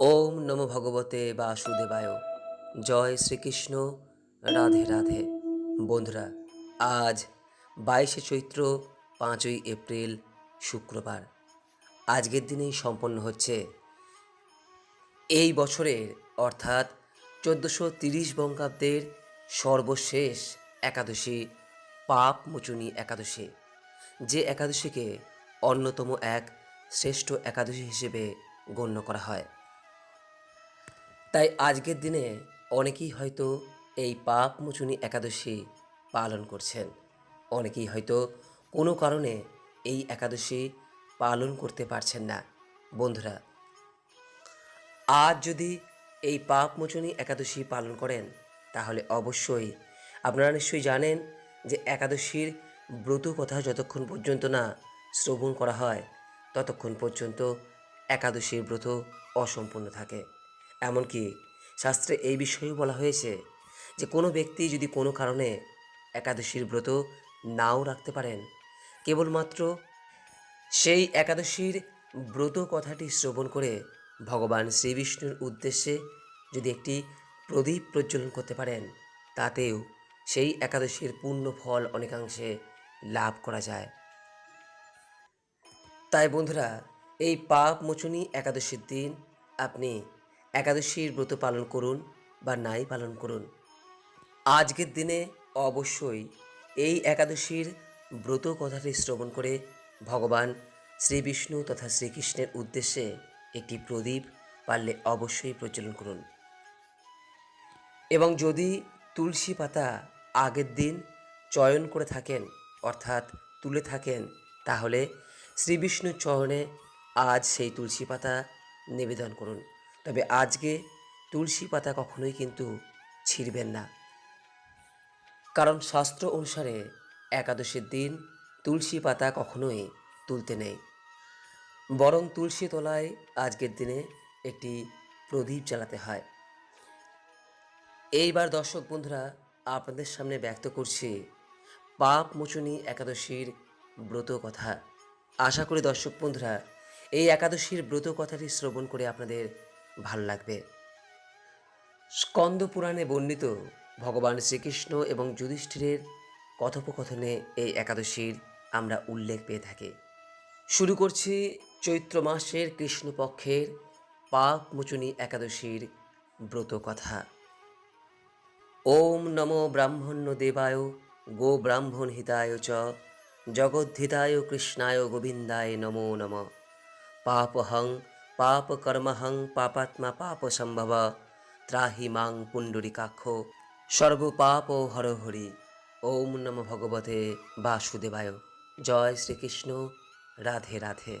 ওম নমো ভগবতে বাসুদেবায়। জয় শ্রীকৃষ্ণ। রাধে রাধে। বন্ধুরা, আজ বাইশে চৈত্র, পাঁচই এপ্রিল, শুক্রবার। আজকের দিনেই সম্পন্ন হচ্ছে এই বছরের, অর্থাৎ চোদ্দোশো তিরিশ বঙ্গাব্দের সর্বশেষ একাদশী পাপ মোচনী একাদশী। যে একাদশীকে অন্যতম এক শ্রেষ্ঠ একাদশী হিসেবে গণ্য করা হয়। তাই আজকের দিনে অনেকেই হয়তো এই পাপ মোচনী একাদশী পালন করছেন। অনেকেই হয়তো কোনো কারণে এই একাদশী পালন করতে পারছেন না। বন্ধুরা, আজ যদি এই পাপ মোচনী একাদশী পালন করেন, তাহলে অবশ্যই আপনারা নিশ্চয়ই জানেন যে একাদশীর ব্রত কথা যতক্ষণ পর্যন্ত না শ্রবণ করা হয়, ততক্ষণ পর্যন্ত একাদশীর ব্রত অসম্পূর্ণ থাকে। এমনকি শাস্ত্রে এই বিষয়েও বলা হয়েছে যে কোনো ব্যক্তি যদি কোনো কারণে একাদশীর ব্রত নাও রাখতে পারেন, কেবলমাত্র সেই একাদশীর ব্রত কথাটি শ্রবণ করে ভগবান শ্রীবিষ্ণুর উদ্দেশ্যে যদি একটি প্রদীপ প্রজ্বলন করতে পারেন, তাতেও সেই একাদশীর পূর্ণ ফল অনেকাংশে লাভ করা যায়। তাই বন্ধুরা, এই পাপ মোচনী একাদশীর দিন আপনি একাদশীর ব্রত পালন করুন বা নাই পালন করুন। আজকের দিনে অবশ্যই এই একাদশীর ব্রত কথাটি শ্রবণ করে ভগবান শ্রীবিষ্ণু তথা শ্রীকৃষ্ণের উদ্দেশ্যে একটি প্রদীপ পারলে অবশ্যই প্রচলন করুন। এবং যদি তুলসী পাতা আগের দিন চয়ন করে থাকেন, অর্থাৎ তুলে থাকেন, তাহলে শ্রীবিষ্ণুর চরণে আজ সেই তুলসী পাতা নিবেদন করুন। তবে আজকে তুলসী পাতা কখনোই কিন্তু ছিঁড়বেন না। কারণ শাস্ত্র অনুসারে একাদশীর দিন তুলসী পাতা কখনোই তুলতে নেই। বরং তুলসী তলায় আজকের দিনে একটি প্রদীপ জ্বালাতে হয়। এইবার দর্শক বন্ধুরা, আপনাদের সামনে ব্যক্ত করছি পাপ মোচনী একাদশীর ব্রত কথা। আশা করি দর্শক বন্ধুরা, এই একাদশীর ব্রত কথাটি শ্রবণ করে আপনাদের ভালো লাগবে। স্কন্দ পুরাণে বর্ণিত ভগবান শ্রীকৃষ্ণ এবং যুধিষ্ঠিরের কথোপকথনে এই একাদশীর আমরা উল্লেখ পেয়ে থাকি। শুরু করছি চৈত্র মাসের কৃষ্ণপক্ষের পাপ মোচনী একাদশীর ব্রত কথা। ওম নমো ব্রাহ্মণ্য দেবায়, গো ব্রাহ্মণ হিতায় চ, জগদ্ধিতায় কৃষ্ণায় গোবিন্দায় নমো নম। পাপহং পাপকর্মহং পাপাত্মা পাপ সম্ভব ত্রাহি মাং পুণ্ডরিকাক্ষ সর্বপাপ হরহরি ওম নম ভগবতে বাসুদেবায় জয় শ্রীকৃষ্ণ রাধে রাধে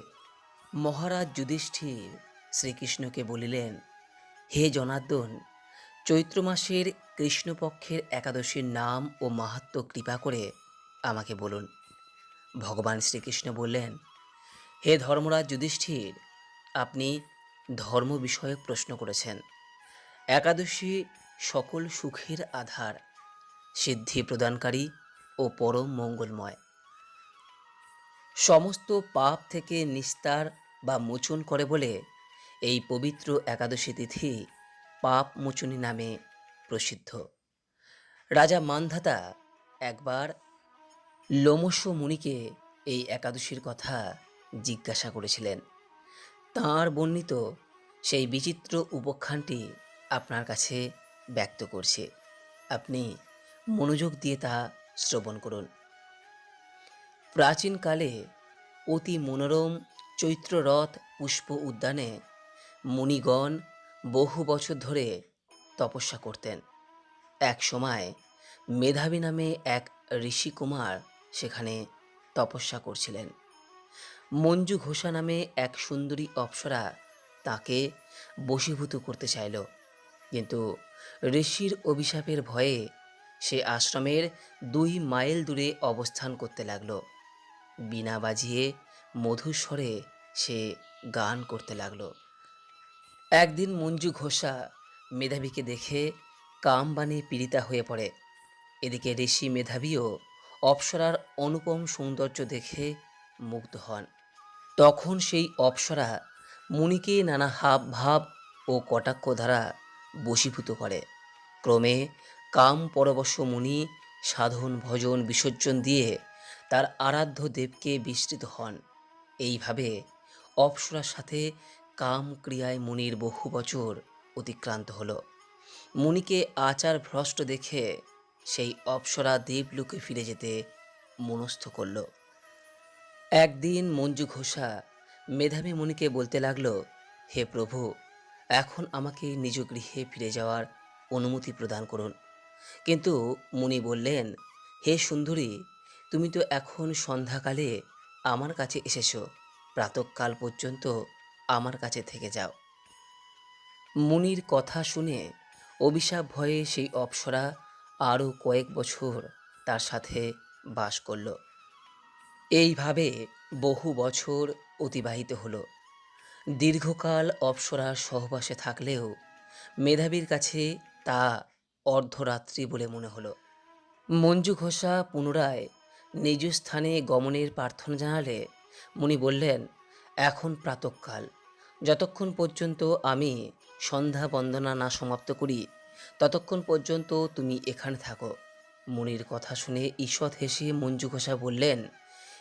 মহারাজ যুধিষ্ঠির শ্রীকৃষ্ণকে বলিলেন, হে জনার্দন, চৈত্র মাসের কৃষ্ণপক্ষের একাদশীর নাম ও মাহাত্ম কৃপা করে আমাকে বলুন। ভগবান শ্রীকৃষ্ণ বললেন, হে ধর্মরাজ যুধিষ্ঠির আপনি ধর্ম বিষয়ক প্রশ্ন করেছেন। একাদশী সকল সুখের আধার, সিদ্ধি প্রদানকারী ও পরম মঙ্গলময়। সমস্ত পাপ থেকে নিস্তার বা মোচন করে বলে এই পবিত্র একাদশী তিথি পাপ মোচনী নামে প্রসিদ্ধ। রাজা মানধাতা একবার লোমস মুনিকে এই একাদশীর কথা জিজ্ঞাসা করেছিলেন। তাঁর বর্ণিত সেই বিচিত্র উপাখ্যানটি আপনার কাছে ব্যক্ত করছে। আপনি মনোযোগ দিয়ে তা শ্রবণ করুন। প্রাচীনকালে অতি মনোরম চৈত্ররথ পুষ্প উদ্যানে মুনিগণ বহু বছর ধরে তপস্যা করতেন। এক সময় মেধাবী নামে এক ঋষিকুমার সেখানে তপস্যা করছিলেন। মঞ্জু ঘোষা নামে এক সুন্দরী অপ্সরা তাকে বশীভূত করতে চাইল। কিন্তু ঋষির অভিশাপের ভয়ে সে আশ্রমের দুই মাইল দূরে অবস্থান করতে লাগল। বিনা বাজিয়ে মধুস্বরে সে গান করতে লাগল। একদিন মঞ্জু ঘোষা মেধাবীকে দেখে কাম বানে পীড়িতা হয়ে পড়ে। এদিকে ঋষি মেধাবীও অপ্সরার অনুপম সৌন্দর্য দেখে মুগ্ধ হন। তখন সেই অপ্সরা মুনিকে নানা হাব ভাব ও কটাক্ষ দ্বারা বশীভূত করে। ক্রমে কাম পরবশ মুনি সাধন ভজন বিসর্জন দিয়ে তার আরাধ্য দেবকে বিস্তৃত হন। এইভাবে অপ্সরার সাথে কাম ক্রিয়ায় মুনির বহু বছর অতিক্রান্ত হলো। মুনিকে আচার ভ্রষ্ট দেখে সেই অপ্সরা দেবলোকে ফিরে যেতে মনস্থ করল। একদিন মঞ্জু ঘোষা মেধাবী মুনিকে বলতে লাগল, হে প্রভু, এখন আমাকে নিজ গৃহে ফিরে যাওয়ার অনুমতি প্রদান করুন। কিন্তু মুনি বললেন, হে সুন্দরী, তুমি তো এখন সন্ধ্যাকালে আমার কাছে এসেছ, প্রাতকাল পর্যন্ত আমার কাছে থেকে যাও। মুনির কথা শুনে অভিশাপ ভয়ে সেই অপ্সরা আরও কয়েক বছর তার সাথে বাস করল। এইভাবে বহু বছর অতিবাহিত হলো। দীর্ঘকাল অপ্সরার সহবাসে থাকলেও মেধাবীর কাছে তা অর্ধরাত্রি বলে মনে হলো। মঞ্জু ঘোষা পুনরায় নিজ স্থানে গমনের প্রার্থনা জানালে মুনি বললেন, এখন প্রাতকাল। যতক্ষণ পর্যন্ত আমি সন্ধ্যা বন্দনা না সমাপ্ত করি, ততক্ষণ পর্যন্ত তুমি এখানে থাকো। মুনির কথা শুনে ঈষৎ হেসে মঞ্জু ঘোষা বললেন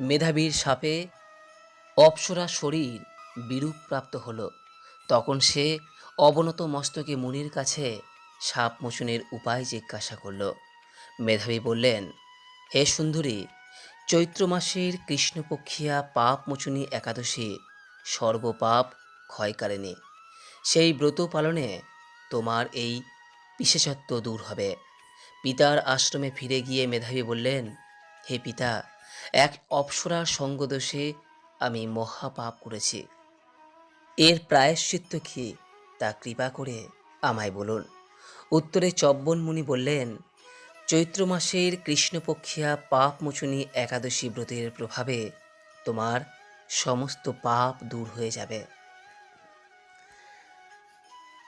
মেধাবীর সাপে অপ্সরা শরীর বিরূপ প্রাপ্ত হলো। তখন সে অবনত মস্তকে মুনির কাছে সাপ মোচনের উপায় জিজ্ঞাসা করল। মেধাবী বললেন, হে সুন্দরী, চৈত্র মাসের কৃষ্ণপক্ষিয়া পাপ মোচনী একাদশী সর্বপাপ ক্ষয়কারিণী। সেই ব্রত পালনে তোমার এই বিশেষত্ব দূর হবে। পিতার আশ্রমে ফিরে গিয়ে মেধাবী বললেন, হে পিতা এক অপ্সরার সঙ্গদোষে আমি মহাপাপ করেছি। এর প্রায়শ্চিত্ত কি তা কৃপা করে আমায় বলুন। উত্তরে চব্বন মুনি বললেন, চৈত্র মাসের কৃষ্ণপক্ষিয়া পাপ মোচনী একাদশী ব্রতের প্রভাবে তোমার সমস্ত পাপ দূর হয়ে যাবে।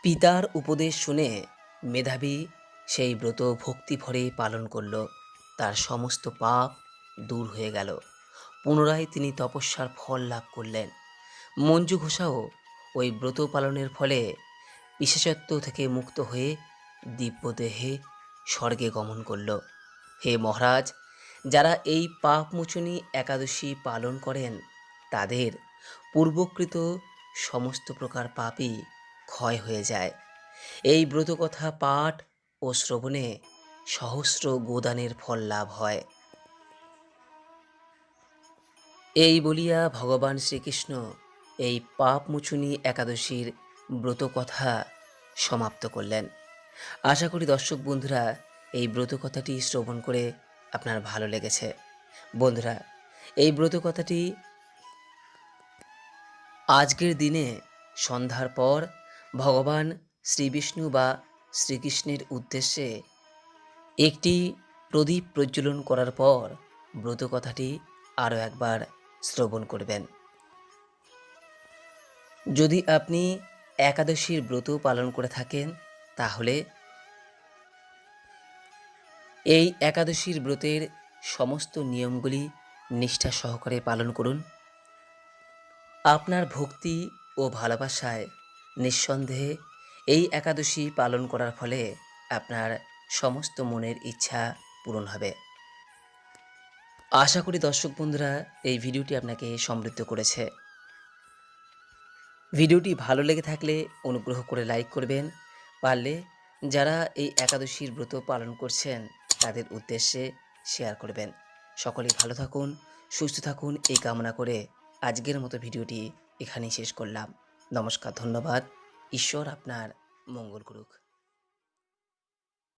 পিতার উপদেশ শুনে মেধাবী সেই ব্রত ভক্তি ভরে পালন করল। তার সমস্ত পাপ দূর হয়ে গেল। পুনরায় তিনি তপস্যার ফল লাভ করলেন। মঞ্জু ঘোষাও ওই ব্রত পালনের ফলে বিশেষত্ব থেকে মুক্ত হয়ে দিব্যদেহে স্বর্গে গমন করল। হে মহারাজ, যারা এই পাপমোচনী একাদশী পালন করেন, তাদের পূর্বকৃত সমস্ত প্রকার পাপই ক্ষয় হয়ে যায়। এই ব্রতকথা পাঠ ও শ্রবণে সহস্র গোদানের ফল লাভ হয়। এই বলিয়া ভগবান শ্রীকৃষ্ণ এই পাপমোচনী একাদশীর ব্রত কথা সমাপ্ত করলেন। আশা করি দর্শক বন্ধুরা, এই ব্রত কথাটি শ্রবণ করে আপনার ভালো লেগেছে। বন্ধুরা, এই ব্রত কথাটি আজকের দিনে সন্ধ্যার পর ভগবান শ্রীবিষ্ণু বা শ্রীকৃষ্ণের উদ্দেশ্যে একটি প্রদীপ প্রজ্বলন করার পর ব্রত কথাটি আরও একবার শ্রবণ করবেন। যদি আপনি একাদশীর ব্রত পালন করে থাকেন, তাহলে এই একাদশীর ব্রতের সমস্ত নিয়মগুলি নিষ্ঠা সহকারে পালন করুন। আপনার ভক্তি ও ভালোবাসায় নিঃসন্দেহে এই একাদশী পালন করার ফলে আপনার সমস্ত মনের ইচ্ছা পূরণ হবে। আশা করি দর্শক বন্ধুরা, এই ভিডিওটি আপনাকে সমৃদ্ধ করেছে। ভিডিওটি ভালো লেগে থাকলে অনুগ্রহ করে লাইক করবেন। পারলে যারা এই একাদশীর ব্রত পালন করছেন, তাদের উদ্দেশ্যে শেয়ার করবেন। সকলেই ভালো থাকুন, সুস্থ থাকুন, এই কামনা করে আজকের মতো ভিডিওটি এখানেই শেষ করলাম। নমস্কার, ধন্যবাদ। ঈশ্বর আপনার মঙ্গল করুক।